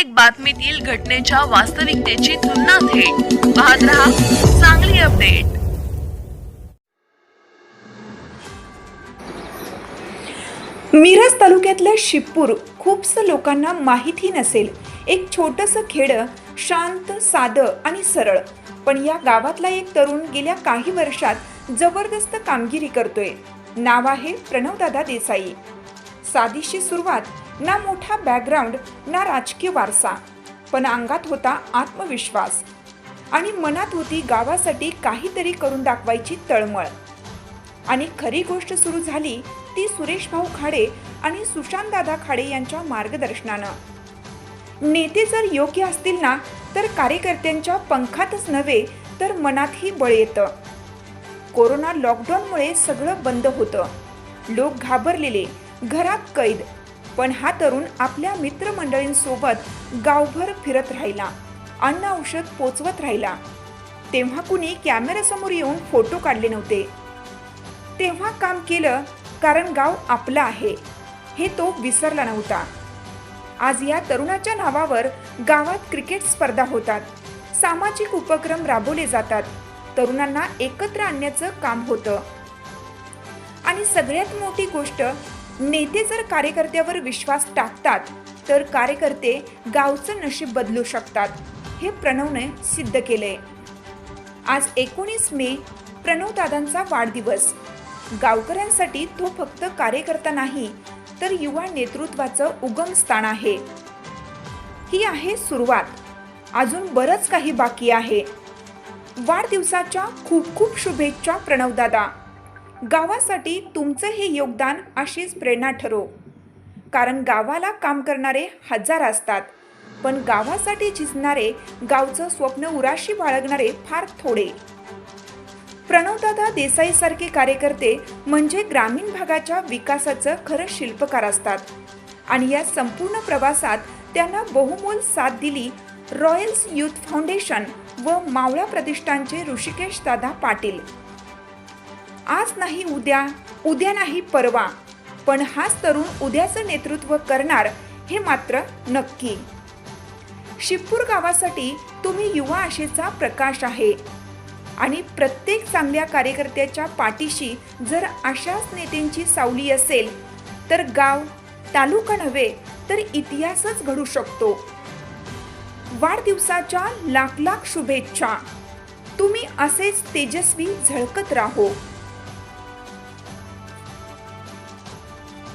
प्रत्येक बातमीतील घटनेच्या वास्तविकतेची तुलना थेट. पाहत रहा चांगली अपडेट. मिरज तालुक्यातलं शिपूर खूपसं लोकांना माहिती नसेल. एक छोटंसं खेडं शांत साधं आणि सरळ. पण या गावातला एक तरुण गेल्या काही वर्षात जबरदस्त कामगिरी करतोय. नाव आहे प्रणवदादा देसाई. साधीशी सुरुवात ना मोठा बॅकग्राऊंड ना राजकीय वारसा पण अंगात होता आत्मविश्वास. आणि मनात होती गावासाठी काहीतरी करून दाखवायची तळमळ. आणि खरी गोष्ट सुरू झाली ती सुरेश भाऊ खाडे आणि सुशांत दादा खाडे यांच्या मार्गदर्शनानं. नेते जर योग्य असतील ना तर कार्यकर्त्यांच्या पंखातच नव्हे तर मनातही बळ येतं. कोरोना लॉकडाऊनमुळे सगळं बंद होतं. लोक घाबरलेले घरात कैद पण हा तरुण आपल्या मित्रमंडळींसोबत गावभर फिरत राहिला अन्न औषध पोचवत राहिला. तेव्हा कुणी कॅमेऱ्यासमोर येऊन फोटो काढले नव्हते. तेव्हा काम केलं कारण गाव आपलं आहे हे तो विसरला नव्हता. आज या तरुणाच्या नावावर गावात क्रिकेट स्पर्धा होतात सामाजिक उपक्रम राबवले जातात तरुणांना एकत्र आणण्याचं काम होतं. आणि सगळ्यात मोठी गोष्ट नेते जर कार्यकर्त्यावर विश्वास टाकतात तर कार्यकर्ते गावचं नशीब बदलू शकतात हे प्रणवने सिद्ध केले आज एकोणीस मे प्रणवदादांचा वाढदिवस. गावकऱ्यांसाठी तो फक्त कार्यकर्ता नाही तर युवा नेतृत्वाचं उगम स्थान आहे. ही आहे सुरुवात. अजून बरंच काही बाकी आहे. वाढदिवसाच्या खूप खूप शुभेच्छा प्रणवदादा. गावासाठी तुमचं हे योगदान अशीच प्रेरणा ठरो. कारण गावाला काम करणारे हजार असतात. पण गावासाठी झिजणारे गावचं स्वप्न उराशी बाळगणारे फार थोडे. प्रणवदादा देसाईसारखे कार्यकर्ते म्हणजे ग्रामीण भागाच्या विकासाचं खरं शिल्पकार असतात. आणि या संपूर्ण प्रवासात त्यांना बहुमोल साथ दिली रॉयल्स युथ फाउंडेशन व मावळा प्रतिष्ठानचे ऋषिकेश दादा पाटील. आज नाही उद्या उद्या नाही परवा. पण हाच तरुण उद्याचं नेतृत्व करणार हे मात्र नक्की. शिपूर गावासाठी तुम्ही युवा आशेचा प्रकाश आहे. आणि प्रत्येक चांगल्या कार्यकर्त्याच्या पाठीशी जर अशाच नेत्यांची सावली असेल तर गाव तालुका नव्हे तर इतिहासच घडू शकतो. वाढदिवसाच्या लाख लाख शुभेच्छा. तुम्ही असेच तेजस्वी झळकत राहो.